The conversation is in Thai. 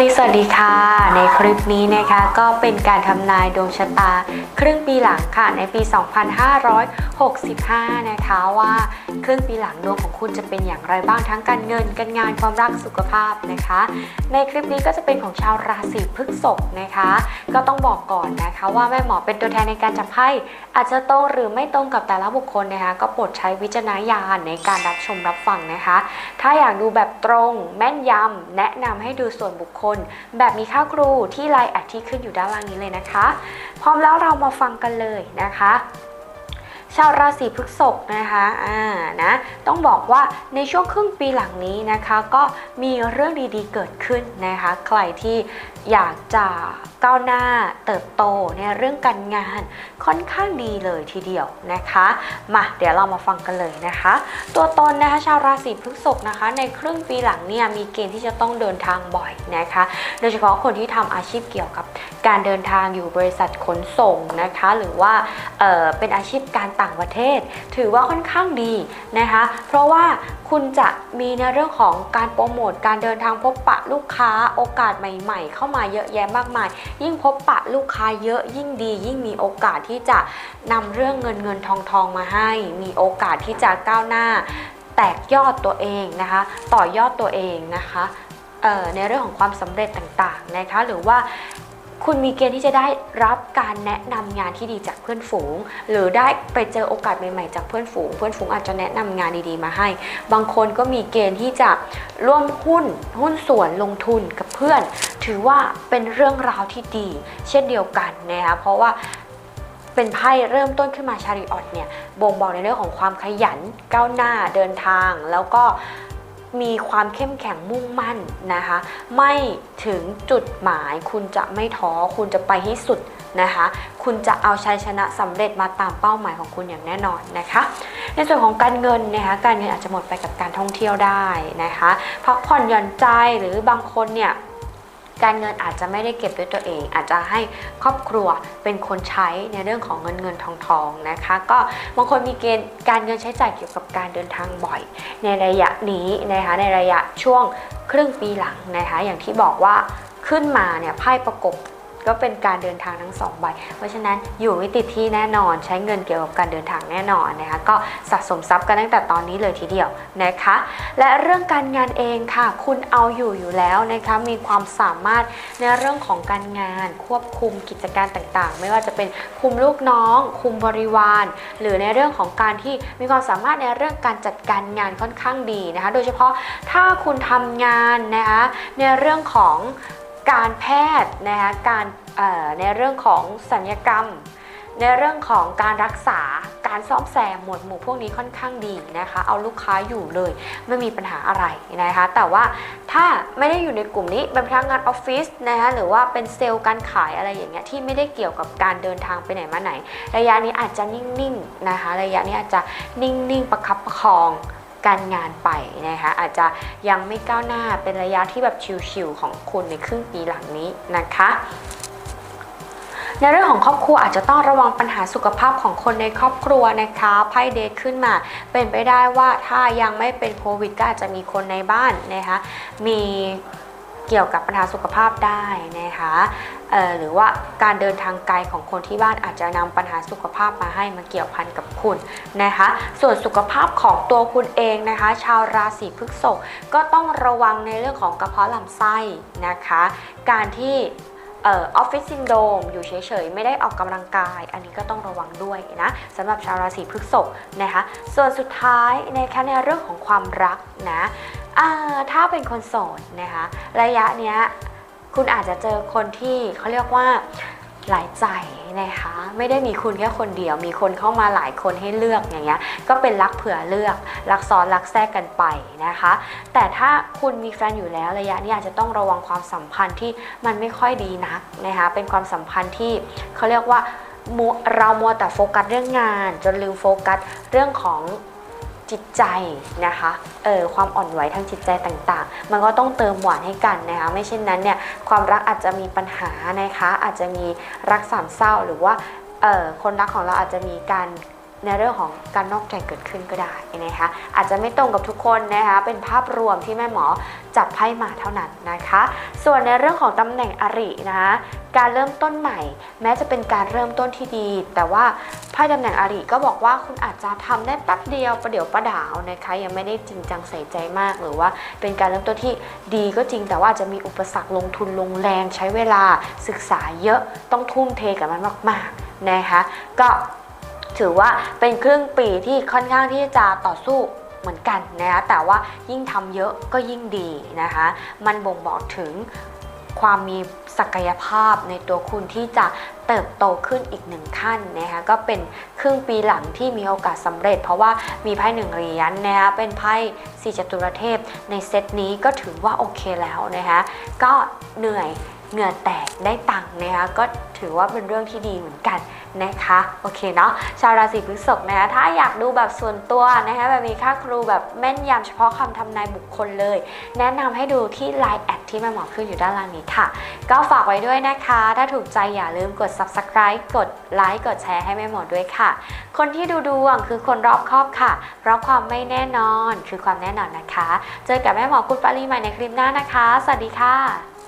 ดี สวัสดีค่ะ ในคลิปนี้นะคะก็เป็นการทำนายดวงชะตา ครึ่งปีหลังค่ะในปี 2565 นะคะว่าครึ่งปีหลังดวงของคุณจะเป็นอย่างไรบ้างทั้งการเงินการงานความรักสุขภาพนะคะ ในคลิปนี้ก็จะเป็นของชาวราศีพฤษภนะคะ ก็ต้องบอกก่อนนะคะว่าแม่หมอเป็นตัวแทนในการจับไพ่อาจจะตรงหรือไม่ตรงกับแต่ละบุคคลนะคะก็โปรดใช้วิจารณญาณในการรับชมรับฟังนะคะ ถ้าอยากดูแบบตรงแม่นยำแนะนำให้ดูส่วนบุคคล แบบมีค่าครูที่ไลน์แอดที่ขึ้นอยู่ด้านล่างนี้เลยนะคะ พร้อมแล้วเรามาฟังกันเลยนะคะ ชาวราศีพฤษภนะคะอ่านะต้องบอกว่าในช่วงครึ่งปีหลังนี้นะคะก็มีเรื่องดีๆเกิดขึ้นนะคะใครที่อยากจะก้าวหน้าเติบโตในเรื่องการงานค่อนข้างดีเลยทีเดียวนะคะมาเดี๋ยวเรามาฟังกันเลยนะคะ ตัวตนนะคะชาวราศีพฤษภนะคะ ในครึ่งปีหลังเนี่ยมีเกณฑ์ที่จะต้องเดินทางบ่อยนะคะ โดยเฉพาะคนที่ทำอาชีพเกี่ยวกับการเดินทางอยู่บริษัทขนส่งนะคะ หรือว่าเอ่อเป็นอาชีพการต่างประเทศ ถือว่าค่อนข้างดีนะคะ เพราะว่าคุณจะมีในเรื่องของการโปรโมทการเดินทางพบปะลูกค้าโอกาสใหม่ ๆ เข้ามาเยอะแยะมากมาย ยิ่งพบปะลูกค้าเยอะยิ่งดี ยิ่งมีโอกาสที่จะนำเรื่องเงินเงินทองทองมาให้ มีโอกาสที่จะก้าวหน้า แตกยอดตัวเองนะคะ ต่อยอดตัวเองนะคะในเรื่องของความสำเร็จต่างๆนะคะหรือว่า คุณมีเกณฑ์ที่จะได้รับการแนะนำงานที่ดีจากเพื่อนฝูง หรือได้ไปเจอโอกาสใหม่ๆ จากเพื่อนฝูง เพื่อนฝูงอาจจะแนะนำงานดีๆมาให้ บางคนก็มีเกณฑ์ที่จะร่วมหุ้นหุ้นส่วนลงทุนกับเพื่อน ถือว่าเป็นเรื่องราวที่ดี เช่นเดียวกันนะคะเพราะว่าเป็นไพ่เริ่มต้นขึ้นมาชาริออตเนี่ยบ่งบอกในเรื่องของความขยันก้าวหน้าเดินทาง แล้วก็ มีความเข้มแข็งมุ่งมั่นนะคะ ไม่ถึงจุดหมาย คุณจะไม่ท้อ คุณจะไปให้สุดนะคะ คุณจะเอาชัยชนะสำเร็จมาตามเป้าหมายของคุณอย่างแน่นอนนะคะ ในส่วนของการเงินนะคะ การเงินอาจจะหมดไปกับการท่องเที่ยวได้นะคะ พักผ่อนหย่อนใจหรือบางคนเนี่ย การเงินอาจจะไม่ได้เก็บด้วยตัวเอง อาจจะให้ครอบครัวเป็นคนใช้ในเรื่องของเงินเงินทองทองนะคะ ก็บางคนมีเกณฑ์การเงินใช้จ่ายเกี่ยวกับการเดินทางบ่อย ในระยะนี้นะคะในระยะช่วงครึ่งปีหลังนะคะ อย่างที่บอกว่าขึ้นมาเนี่ยไพ่ประกบ ก็เป็นการเดินทางทั้งสองใบ เพราะฉะนั้นอยู่ไม่ติดที่แน่นอนใช้เงินเกี่ยวกับการเดินทางแน่นอนนะคะก็สะสมทรัพย์กันตั้งแต่ตอนนี้เลยทีเดียวนะคะ และเรื่องการงานเองค่ะ คุณเอาอยู่อยู่แล้วนะคะมีความสามารถในเรื่องของการงานควบคุมกิจการต่างๆ ไม่ว่าจะเป็นคุมลูกน้อง คุมบริวาร หรือในเรื่องของการที่มีความสามารถในเรื่องการจัดการงานค่อนข้างดีนะคะ โดยเฉพาะถ้าคุณทำงานนะคะในเรื่องของ การแพทย์นะคะการในเรื่องของสัญญกรรม ในเรื่องของการรักษาการซ่อมแซมหมวดหมู่พวกนี้ค่อนข้างดีนะคะ เอาลูกค้าอยู่เลยไม่มีปัญหาอะไรนะคะ แต่ว่าถ้าไม่ได้อยู่ในกลุ่มนี้เป็นพนักงานออฟฟิศนะคะหรือว่าเป็นเซลล์การขายอะไรอย่างเงี้ยที่ไม่ได้เกี่ยวกับการเดินทางไปไหนมาไหน ระยะนี้อาจจะนิ่งๆนะคะ ระยะนี้อาจจะนิ่งๆประคับประคอง การงานไปนะคะอาจจะยังไม่ก้าวหน้าเป็นระยะที่แบบชิวๆของคุณในครึ่งปีหลังนี้นะคะในเรื่องของครอบครัวอาจจะต้องระวังปัญหาสุขภาพของคนในครอบครัวนะคะไพ่เดทขึ้นมา เป็นไปได้ว่าถ้ายังไม่เป็นโควิดก็อาจจะมีคนในบ้านนะคะมี เกี่ยวกับปัญหาสุขภาพได้นะคะหรือว่าการเดินทางไกลของคนที่บ้านอาจจะนำปัญหาสุขภาพมาให้มาเกี่ยวพันกับคุณนะคะ ส่วนสุขภาพของตัวคุณเองนะคะ ชาวราศีพฤษภก็ต้องระวังในเรื่องของกระเพาะลำไส้นะคะ การที่ออฟฟิศซินโดมอยู่เฉยๆ ไม่ได้ออกกำลังกาย อันนี้ก็ต้องระวังด้วยนะสำหรับชาวราศีพฤษภนะคะ ส่วนสุดท้ายนะคะในเรื่องของความรักนะ ถ้าเป็นคนโสดนะคะระยะเนี้ยคุณอาจจะเจอคนที่เขาเรียกว่าหลายใจนะคะไม่ได้มีคุณแค่คนเดียว มีคนเข้ามาหลายคนให้เลือกอย่างเงี้ยก็เป็นรักเผื่อเลือก รักซ้อนรักแทรกกันไปนะคะ แต่ถ้าคุณมีแฟนอยู่แล้วระยะนี้อาจจะต้องระวังความสัมพันธ์ที่มันไม่ค่อยดีนักนะคะเป็นความสัมพันธ์ที่เขาเรียกว่าเรามัวแต่โฟกัสเรื่องงาน จนลืมโฟกัสเรื่องของ จิตใจนะคะเออความอ่อนไหวทางจิตใจต่างๆ มันก็ต้องเติมหวานให้กันนะคะไม่เช่นนั้นเนี่ยความรักอาจจะมีปัญหานะคะ อาจจะมีรักสามเศร้าหรือว่าเออคนรักของเราอาจจะมีการ ในเรื่องของการนอกใจเกิดขึ้นก็ได้นะคะอาจจะไม่ตรงกับทุกคนนะคะเป็นภาพรวมที่แม่หมอจับไพ่มาเท่านั้นนะคะ ส่วนในเรื่องของตำแหน่งอรินะคะการเริ่มต้นใหม่ แม้จะเป็นการเริ่มต้นที่ดี แต่ว่าไพ่ตำแหน่งอริก็บอกว่าคุณอาจจะทำได้แป๊บเดียวประเดี๋ยวประดาวนะคะยังไม่ได้จริงจังใส่ใจมากหรือว่า เป็นการเริ่มต้นที่ดีก็จริง แต่ว่าอาจจะมีอุปสรรคลงทุนลงแรงใช้เวลาศึกษาเยอะต้องทุ่มเทกับมันมากๆนะคะก็ ถือว่าเป็นครึ่งปีที่ค่อนข้างที่จะต่อสู้เหมือนกันนะคะแต่ว่ายิ่งทำเยอะก็ยิ่งดีนะคะ มันบ่งบอกถึงความมีศักยภาพในตัวคุณที่จะเติบโตขึ้นอีกหนึ่งขั้นนะคะก็เป็นครึ่งปีหลังที่มีโอกาสสำเร็จ เพราะว่ามีไพ่หนึ่งเหรียญนะคะเป็นไพ่สี่จตุรเทพในเซตนี้ก็ถือว่าโอเคแล้วนะคะก็เหนื่อย เหงื่อแตกได้ตังค์นะคะก็ถือว่าเป็นเรื่องที่ดีเหมือนกันนะคะโอเคเนาะชาวราศีพฤษภนะคะถ้าอยากดูแบบส่วนตัวนะคะแบบมีค่าครูแบบแม่นยำเฉพาะคำทำนายบุคคลเลย แนะนำให้ดูที่ Line แอดที่แม่หมอขึ้นอยู่ด้านล่างนี้ค่ะ ก็ฝากไว้ด้วยนะคะ ถ้าถูกใจอย่าลืมกด subscribe กดไลค์กดแชร์ให้แม่หมอด้วยค่ะ คนที่ดูดวงคือคนรอบครอบค่ะ เพราะความไม่แน่นอนคือความแน่นอนนะคะ เจอกับแม่หมอกุณปารีใหม่ในคลิปหน้านะคะ สวัสดีค่ะ